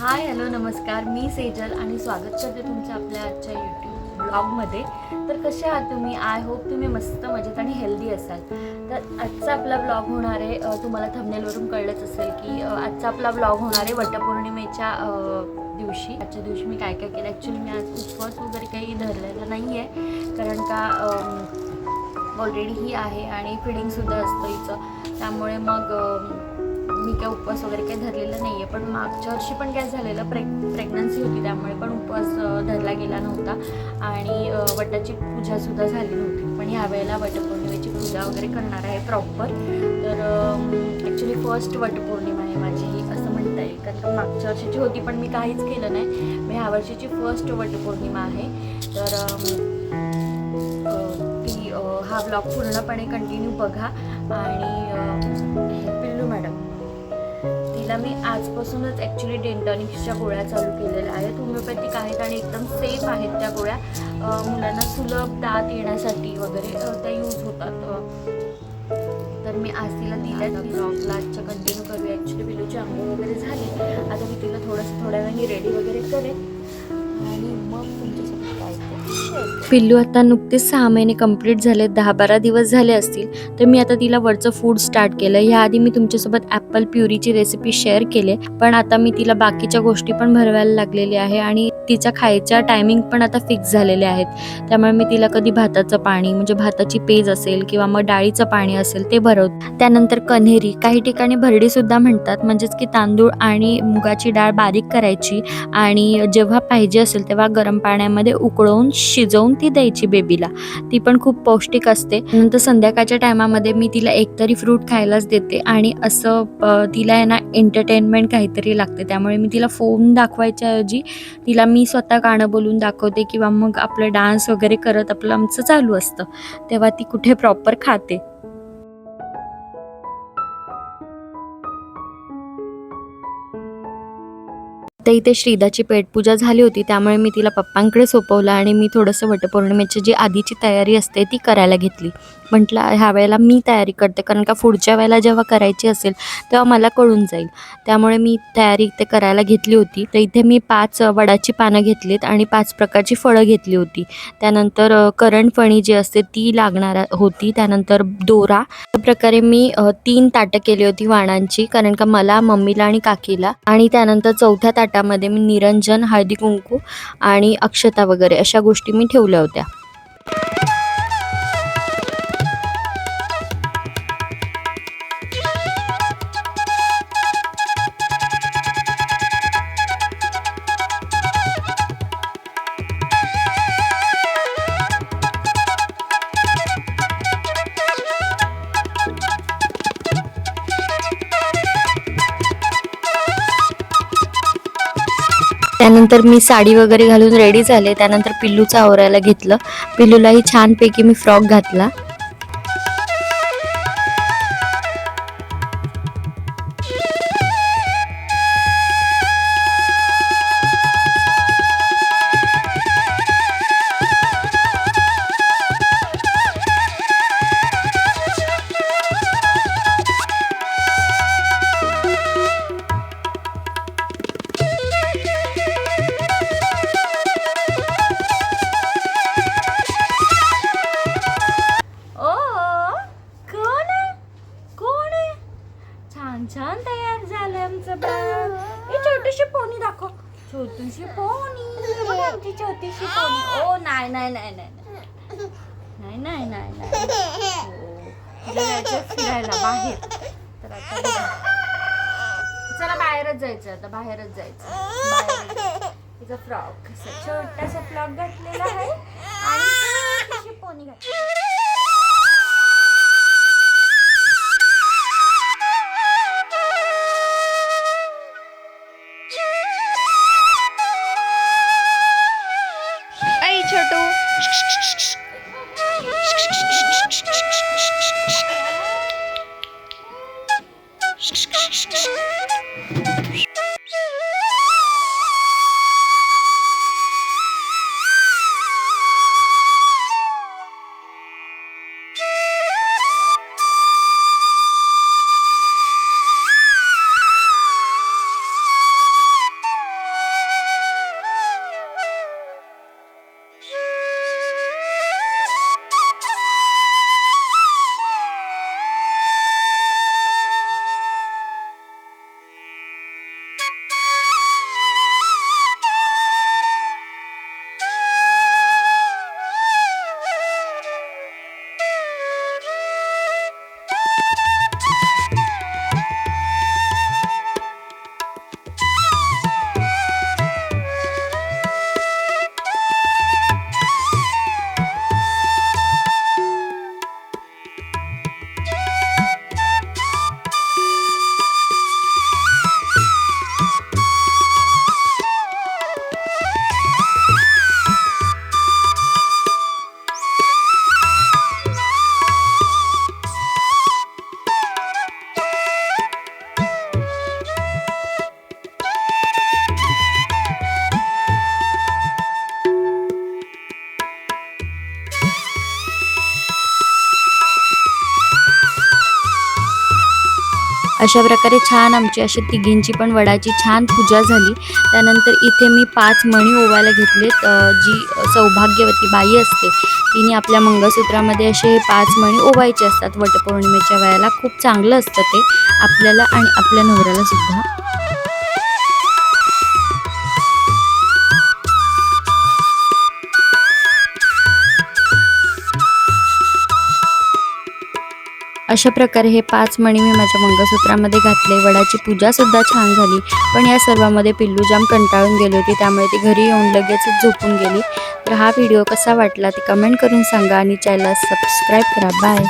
Hi hello नमस्कार. मी सेजल आणि स्वागत करते तुमचं आपल्या आजच्या यूट्यूब ब्लॉगमध्ये. तर कसे आहात तुम्ही? आय होप तुम्ही मस्त मजेत आणि हेल्दी असाल. तर आजचा आपला ब्लॉग होणार आहे तुम्हाला थंबनेलवरून कळलंच असेल की आजचा आपला ब्लॉग होणार आहे वटपौर्णिमेच्या दिवशी. आजच्या दिवशी मी काय काय केलं? ॲक्च्युली मी आज उपवास वगैरे काही धरलेला नाही आहे कारण का ऑलरेडी ही आहे आणि फिडिंगसुद्धा असतं हिचं त्यामुळे मग मी काय उपवास वगैरे काही धरलेला नाही आहे पण मागच्या वर्षी पण काय झालेलं प्रेग प्रेग्नन्सी होती त्यामुळे पण उपवास धरला गेला नव्हता आणि वटाची पूजासुद्धा झाली नव्हती. पण ह्यावेळेला वटपौर्णिमेची पूजा वगैरे करणार आहे प्रॉपर तर ॲक्च्युली फर्स्ट वटपौर्णिमा आहे माझी असं म्हणता येईल. कारण का मागच्या वर्षीची होती पण मी काहीच केलं नाही. मी ह्या वर्षीची फर्स्ट वटपौर्णिमा आहे. तर हा ब्लॉग पूर्णपणे कंटिन्यू बघा. आणि हे पिल्लू मॅडम. तिला मी आजपासूनच ॲक्च्युली डेंटॉनिक्सच्या गोळ्या चालू केलेल्या आहेत. होमिओपॅथिक आहेत आणि एकदम सेफ आहेत त्या गोळ्या. मुलांना सुलभ दात येण्यासाठी वगैरे त्या यूज होतात. तर मी आज तिला दिल्या ब्लॉगला आजच्या कंटिन्यू करूया. ॲक्च्युली पिलूची आंघोळ वगैरे झाली. आता मी तिला थोडंसं थोड्या वेळाने रेडी वगैरे करेन. आणि मग पिल्लू आता नुकतेच सहा महिने कंप्लीट झाले दहा बारा दिवस झाले असतील तर मी आता तिला वरचं फूड स्टार्ट केलं. ह्याआधी मी तुमच्यासोबत ॲपल प्युरीची रेसिपी शेअर केले पण आता मी तिला बाकीच्या गोष्टी पण भरवायला लागलेली आहे आणि तिच्या खायच्या टायमिंग पण आता फिक्स झालेले आहेत. त्यामुळे मी तिला कधी भाताचं पाणी म्हणजे भाताची पेज असेल किंवा मग डाळीचं पाणी असेल ते भरवत. त्यानंतर कन्हेरी काही ठिकाणी भरडीसुद्धा म्हणतात म्हणजेच की तांदूळ आणि मुगाची डाळ बारीक करायची आणि जेव्हा पाहिजे असेल तेव्हा गरम पाण्यामध्ये उकळवून शिजवून ती द्यायची बेबीला ती पण खूप पौष्टिक असते. नंतर संध्याकाळच्या टायमामध्ये मी तिला एकतरी फ्रूट खायलाच देते आणि असं तिला आहे ना एंटरटेनमेंट काहीतरी लागते. त्यामुळे मी तिला फोन दाखवायच्या ऐवजी तिला मी स्वतः गाणं बोलून दाखवते किंवा मग आपलं डान्स वगैरे करत आपलं आमचं चालू असतं. तेव्हा ती कुठे प्रॉपर खाते. तर इथे श्रीदाची पेटपूजा झाली होती त्यामुळे मी तिला पप्पांकडे सोपवलं आणि मी थोडंसं वटपौर्णिमेची जी आधीची तयारी असते ती करायला घेतली. म्हटलं ह्या वेळेला मी तयारी करते कारण का पुढच्या वेळेला जेव्हा करायची असेल तेव्हा मला कळून जाईल. त्यामुळे मी तयारी इथे करायला घेतली होती. तर इथे मी पाच वडाची पानं घेतलीत आणि पाच प्रकारची फळं घेतली होती. त्यानंतर अ, करणफणी जी असते ती लागणार होती. त्यानंतर दोरा. अशा प्रकारे मी तीन ताटं केली होती वाणांची कारण का मला मम्मीला आणि काकीला. आणि त्यानंतर चौथ्या ताटामध्ये मी निरंजन हळदी कुंकू आणि अक्षता वगैरे अशा गोष्टी मी ठेवल्या होत्या. त्यानंतर मी साडी वगैरे घालून रेडी झाले. त्यानंतर पिल्लूचं आवरायला घेतलं. पिल्लूलाही छानपैकी मी फ्रॉक घातला. आमचं बाळ. हे छोटीशी पोनी दाखव. छोटीशी पोनी. बघ आमची छोटीशी पोनी. ओ नाही नाही नाही नाही नाही. नाही नाही नाही हो. फिरायला बाहेर. तर आता चला बाहेरच जायचं आता बाहेरच जायचं बाहेर. तिचा फ्रॉक छोटासा फ्रॉक घातलेला आहे. shh, shh. अशा प्रकारे छान आमची अशी तिघींची पण वडाची छान पूजा झाली. त्यानंतर इथे मी पाच मणी ओवायला घेतलेत. जी सौभाग्यवती बाई असते तिने आपल्या मंगळसूत्रामध्ये असे हे पाच मणी ओवायचे असतात. वटपौर्णिमेच्या वेळेला खूप चांगलं असतं ते. आपल्याला आणि आपल्या नवऱ्याला सुद्धा. अशा प्रकारे हे पाच मणी मी माझ्या मंगळसूत्रामध्ये घातले. वडाची पूजासुद्धा छान झाली. पण या सर्वामध्ये पिल्लू जाम कंटाळून गेली होती. त्यामुळे ती घरी येऊन लगेचच झोपून गेली. तर हा व्हिडिओ कसा वाटला ते कमेंट करून सांगा आणि चॅनल सबस्क्राईब करा. बाय